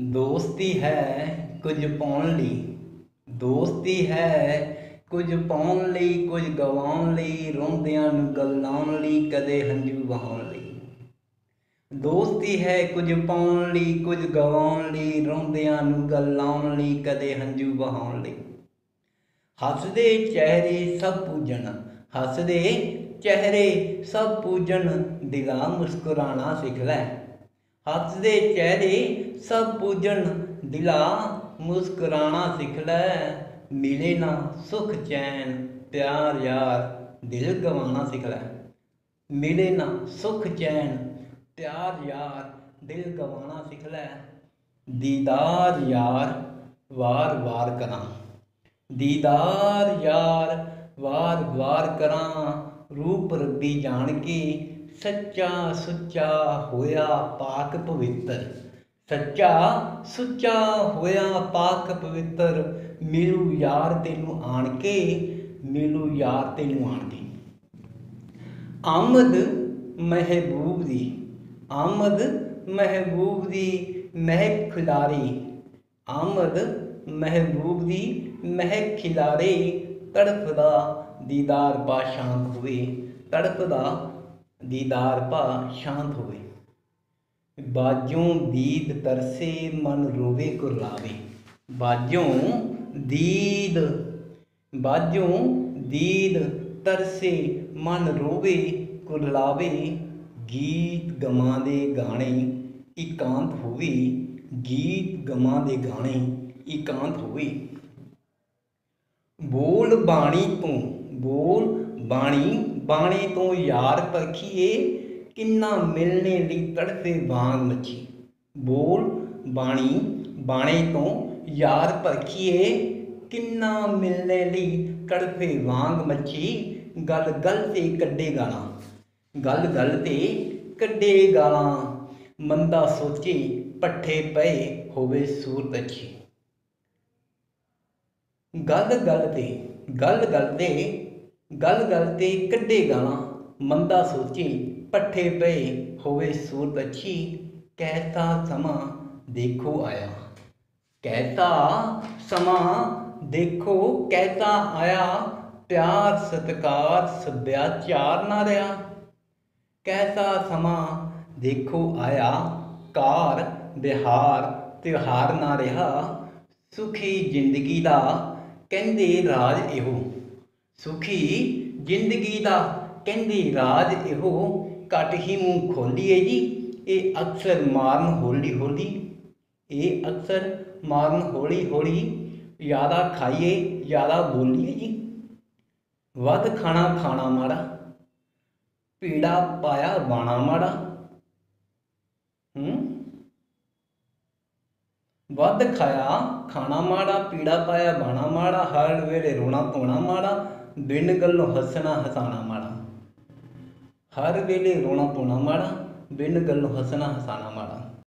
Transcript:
ਦੋਸਤੀ ਹੈ ਕੁਝ ਪਾਉਣ ਲਈ। ਦੋਸਤੀ ਹੈ ਕੁਝ ਪਾਉਣ ਲਈ, ਕੁਝ ਗਵਾਉਣ ਲਈ, ਰੋਂਦਿਆਂ ਨੂੰ ਗਲਾਉਣ ਲਈ, ਕਦੇ ਹੰਝੂ ਵਹਾਉਣ ਲਈ। ਦੋਸਤੀ ਹੈ ਕੁਝ ਪਾਉਣ ਲਈ, ਕੁਝ ਗਵਾਉਣ ਲਈ, ਰੋਂਦਿਆਂ ਨੂੰ ਗਲਾਉਣ ਲਈ, ਕਦੇ ਹੰਝੂ ਵਹਾਉਣ ਲਈ। ਹੱਸਦੇ ਚਿਹਰੇ ਸਭ ਪੂਜਣ, ਹੱਸਦੇ ਚਿਹਰੇ ਸਭ ਪੂਜਣ, ਦਿਲਾਂ ਮੁਸਕਰਾਣਾ ਸਿੱਖ ਲੈ। ਹੱਥ ਦੇ ਚਿਹਰੇ ਸਭ ਪੂਜਣ ਦਿਲਾ, ਮੁਸਕਰਾਣਾ ਸਿੱਖ ਲੈ ਮਿਲੇ ਨਾ ਸੁਖ ਚੈਨ, ਪਿਆਰ ਯਾਰ, ਦਿਲ ਗਵਾਣਾ ਸਿੱਖ ਲੈ ਮਿਲੇ ਨਾ ਸੁਖ ਚੈਨ, ਪਿਆਰ ਯਾਰ, ਦਿਲ ਗਵਾਣਾ ਸਿੱਖ ਲੈ ਦੀਦਾਰ ਯਾਰ, ਵਾਰ ਵਾਰ ਕਰਾਂ। ਦੀਦਾਰ ਯਾਰ, ਵਾਰ ਵਾਰ ਕਰਾਂ। ਰੂਪ ਰੱਬੀ ਜਾਣ ਕੇ ਸੱਚਾ ਸੁੱਚਾ ਹੋਇਆ ਪਾਕ ਪਵਿੱਤਰ। ਸੱਚਾ ਸੁੱਚਾ ਹੋਇਆ ਪਾਕ ਪਵਿੱਤਰ ਮਿਲੂ ਯਾਰ ਤੈਨੂੰ ਆਣ ਕੇ ਮਿਲੂ ਯਾਰ ਤੈਨੂੰ ਆਣ ਕੇ ਆਮਦ ਮਹਿਬੂਬ ਦੀ, ਆਮਦ ਮਹਿਬੂਬ ਦੀ ਮਹਿਕ ਖਿਲਾਰੀ। ਆਮਦ ਮਹਿਬੂਬ ਦੀ ਮਹਿਕ ਖਿਲਾਰੇ, ਤੜਫਦਾ ਦੀਦਾਰ ਬਾਸ਼ਾਂ ਹੋਵੇ। ਤੜਫਦਾ ਦੀਦਾਰ ਭਾ ਸ਼ਾਂਤ ਹੋਵੇ। ਬਾਜੋਂ ਦੀਦ ਤਰਸੇ ਮਨ ਰੋਵੇ ਕੁਰਲਾਵੇ ਬਾਜੋਂ ਦੀਦ ਬਾਜੋਂ ਦੀਦ ਤਰਸੇ ਮਨ ਰੋਵੇ ਕੁਰਲਾਵੇ ਗੀਤ ਗਮਾਂ ਦੇ ਗਾਣੇ ਇਕਾਂਤ ਹੋਵੇ। ਗੀਤ ਗਮਾਂ ਦੇ ਗਾਣੇ ਇਕਾਂਤ ਹੋਵੇ। ਬੋਲ ਬਾਣੀ ਤੋਂ, ਬੋਲ ਬਾਣੀ ਬਾਣੇ ਤੋਂ ਯਾਰ ਪਰਖੀਏ ਕਿੰਨਾ ਮਿਲਣੇ ਲਈ ਤੜਫੇ ਵਾਂਗ ਮੱਛੀ। ਬੋਲ ਬਾਣੀ, ਬਾਣੇ ਤੋਂ ਯਾਰ ਪਰਖੀਏ ਕਿੰਨਾ ਮਿਲਣੇ ਲਈ ਤੜਫੇ ਵਾਂਗ ਮੱਛੀ ਗੱਲ ਗਲ ਤੇ ਕੱਢੇ ਗਾਲਾਂ। ਗੱਲ ਗੱਲ ਤੇ ਕੱਢੇ ਗਾਲਾਂ। ਮੰਦਾ ਸੋਚੇ ਪੱਠੇ ਪਏ ਹੋਵੇ ਸੂਰਤ ਅੱਛੀ। ਗੱਲ ਗੱਲ ਤੇ ਗੱਲ ਗਲ ਤੇ ਗੱਲ ਗੱਲ ਤੇ ਕੱਢੇ ਗਾਲਾਂ, ਮੰਦਾ ਸੋਚੀ, ਪੱਠੇ ਪਏ ਹੋਵੇ ਸੂਰਤ ਅੱਛੀ, ਕਹਿਤਾ ਸਮਾਂ ਦੇਖੋ ਆਇਆ। ਕਹਿਤਾ ਸਮਾਂ ਦੇਖੋ, ਕਹਿਤਾ ਆਇਆ, ਪਿਆਰ ਸਤਕਾਰ ਸੱਭਿਆਚਾਰ ਨਾ ਰਿਹਾ ਕਹਿਤਾ ਸਮਾਂ ਦੇਖੋ ਆਇਆ ਕਾਰ ਬਿਹਾਰ ਤਿਉਹਾਰ ਨਾ ਰਿਹਾ, ਸੁਖੀ ਜ਼ਿੰਦਗੀ ਦਾ ਕਹਿੰਦੇ ਰਾਜ ਇਹੋ। ਸੁਖੀ ਜ਼ਿੰਦਗੀ ਦਾ, ਕਹਿੰਦੇ ਰਾਜ ਇਹੋ, ਘਟ ਹੀ ਮੂੰਹ ਖੋਲੀਏ ਜੀ। ਇਹ ਅਕਸਰ ਮਾਰਨ ਹੌਲੀ ਹੌਲੀ ਇਹ ਅਕਸਰ ਮਾਰਨ ਹੌਲੀ ਹੌਲੀ ਜ਼ਿਆਦਾ ਖਾਈਏ, ਜ਼ਿਆਦਾ ਬੋਲੀਏ ਜੀ। ਵੱਧ ਖਾਣਾ ਖਾਣਾ ਮਾੜਾ, ਪੀੜਾ ਪਾਇਆ ਬਾਣਾ ਮਾੜਾ। ਹੂੰ? ਵੱਧ ਖਾਇਆ, ਖਾਣਾ ਮਾੜਾ, ਪੀੜਾ ਪਾਇਆ ਬਾਣਾ ਮਾੜਾ, ਹਰ ਵੇਲੇ ਰੋਣਾ ਧੋਣਾ ਮਾੜਾ। ਬਿਨ ਗੱਲੋਂ ਹੱਸਣਾ ਹਸਾਣਾ ਮਾੜਾ। ਹਰ ਵੇਲੇ ਰੋਣਾ ਧੋਣਾ ਮਾੜਾ ਬਿਨ ਗੱਲੋਂ ਹੱਸਣਾ ਹਸਾਣਾ ਮਾੜਾ।